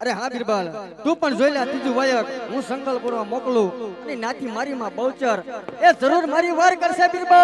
અરે હા બિરબલ, તું પણ જોઈ લે ત્રીજું વાયક. હું સંકલ્પપૂર્વક મોકલું અને નાથી મારી માં બહુચર. એ જરૂર મારી વાર કરશે બિરબલ.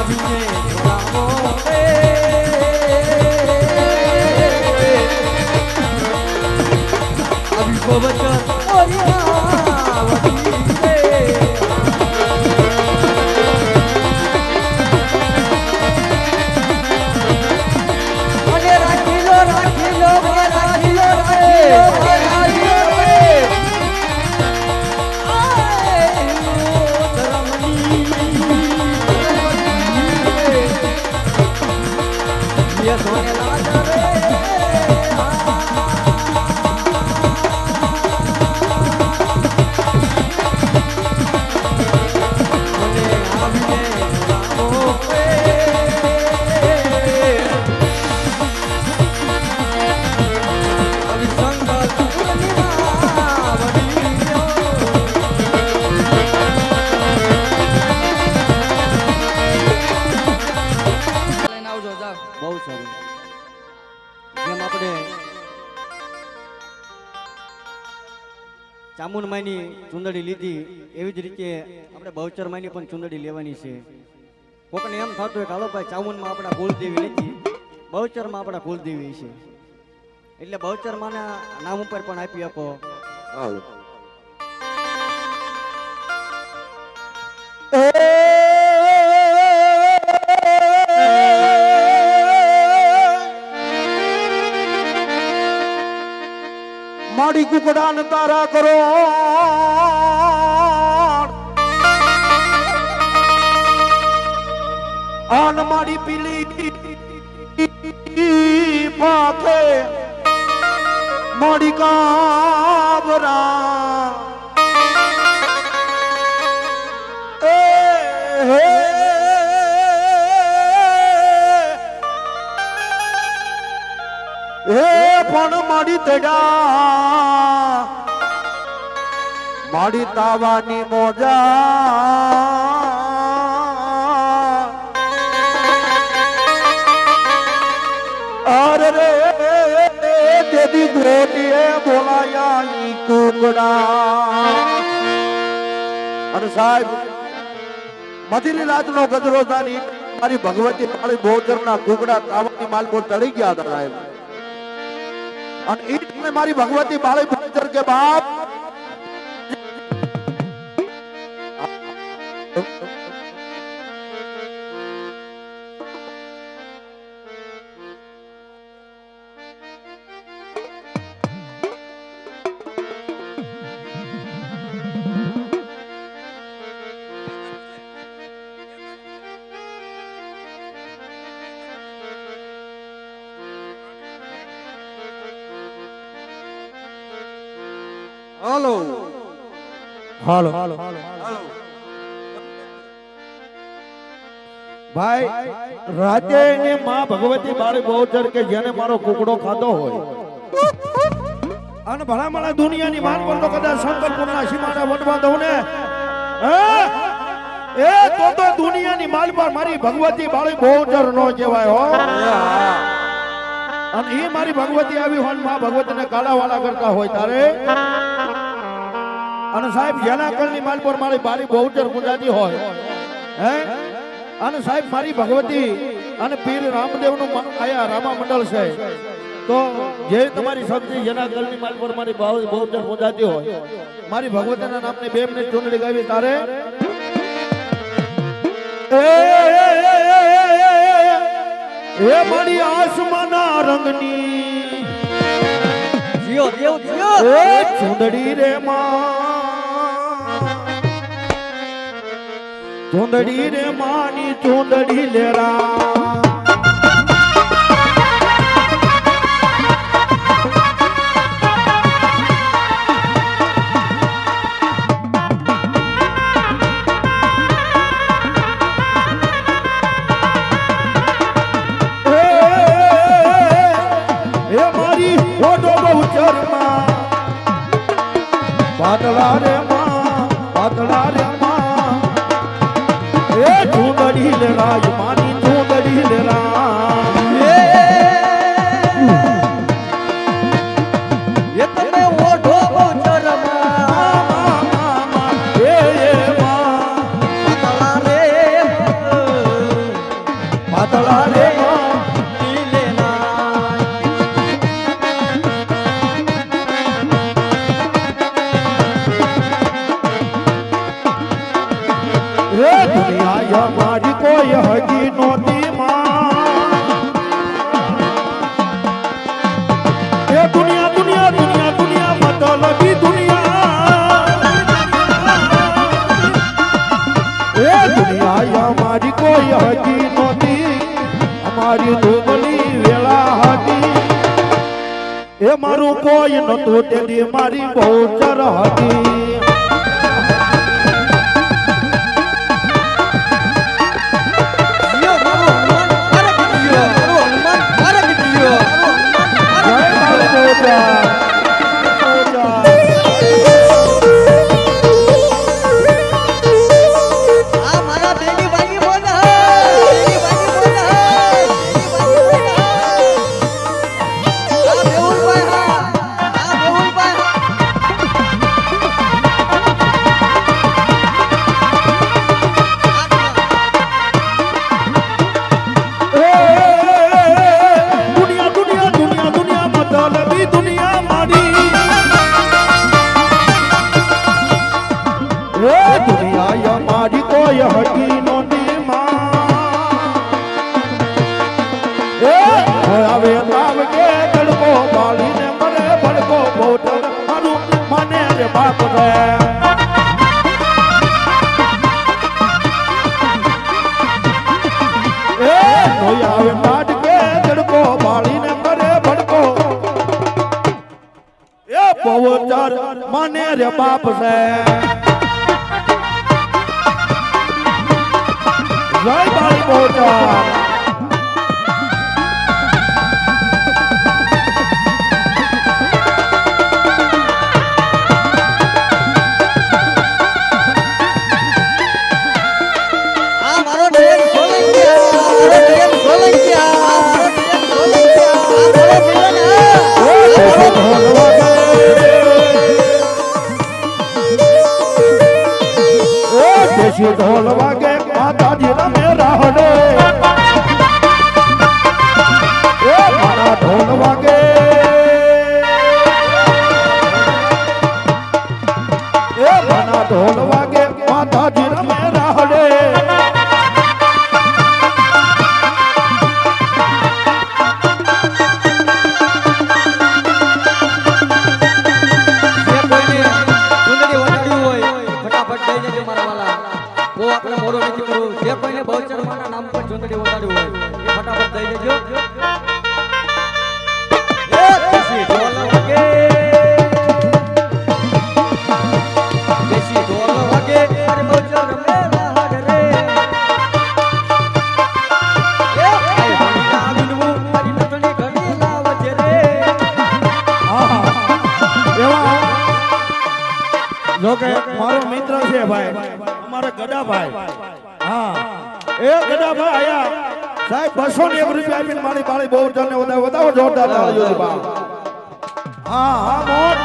અને ચામુંડમાની ચુંદડી લીધી. એવી જ રીતે આપણે બહુચરમાની પણ ચુંદડી લેવાની છે. કોકને એમ થતું હોય કે હાલો ભાઈ ચામુંડમાં આપણા કુલદેવી લીધી બહુચરમાં આપણા કુલદેવી છે. એટલે બહુચરમાના નામ ઉપર પણ આપી આપો. માડી કુકડા ને તારા કરો. આન માડી પીલી પાકે માડી કાબરા. એ પણ મારી તડા માડી તાવાની મોજા અરે રે દેદી ધોટીએ બોલાયા ઈ કુકડા અને સાહેબ મધીની રાતનો ગજરો તારી મારી ભગવતી મારી બોચરના કુકડા તાવાની માલકો તળી ગયા હતા સાહેબ અને ઈ મારી ભગવતી બાળી બોચર કે બાપ હાલો હાલો હાલો હાલો ભાઈ, રાતે ને માં ભગવતી બાળી બહુચર કે જેને મારો કુકડો ખાધો હોય. અને ભણા મારા દુનિયાની માન પર તો કદાચ શંકરપુરના સીમાડા વટવા દઉં ને? એ તો તો દુનિયાની માલ પર મારી ભગવતી બાળી બહુચર નો કહેવાય હો. અને એ મારી ભગવતી આવી હોયમાં ભગવતીને કાળાવાળા કરતા હોય તારે. અને સાહેબ, જેના કલની માલ પર મારી બારી બહુચર ગુજરાતી હોય. હે? અને સાહેબ મારી ભગવતી અને પીર રામદેવનું આયા રામા મંડળ છે. તો જે તમારી શક્તિ જેના કલની માલ પર મારી ભાવ- બહુજન પહોંચાતી હોય મારી ભગવતીના નામની બે મિનિટ ચૂંટણી ગાવી તારે. એ, મારી આસમાના રંગની. જીઓ દેવ જીઓ. એ ચૂંદડી રે માં. ચૂંદડી રે માની ચૂંદડી લેરા. પાતળા રે માં પાતળા રે એ ચૂંદડી લે રાજ માની નતું તેથી મારી બહુ ચર છે જય બાળી પવચાર બસો ને એક રૂપિયા આપીને મારી પાળી બહુ જણને વધાવો વધાવો જોરદાર. તાળીઓ હા હા મોટ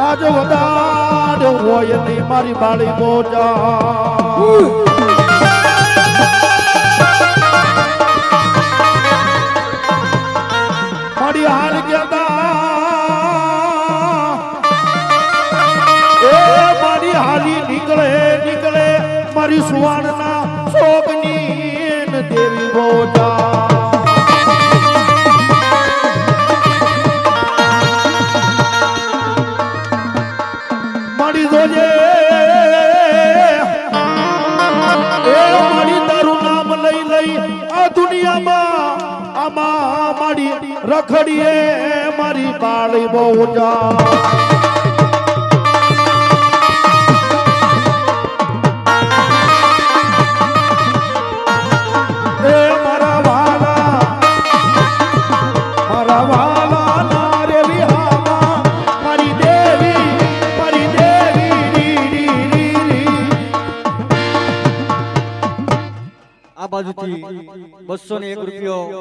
આજ વધારે હોય નહીં મારી બાળી મોજા સુવાણના શોકની દેવી બોટા નામ લઈ લઈ આ દુનિયામાં આમાં મારી રખડીએ મારી બાળી બહુ જા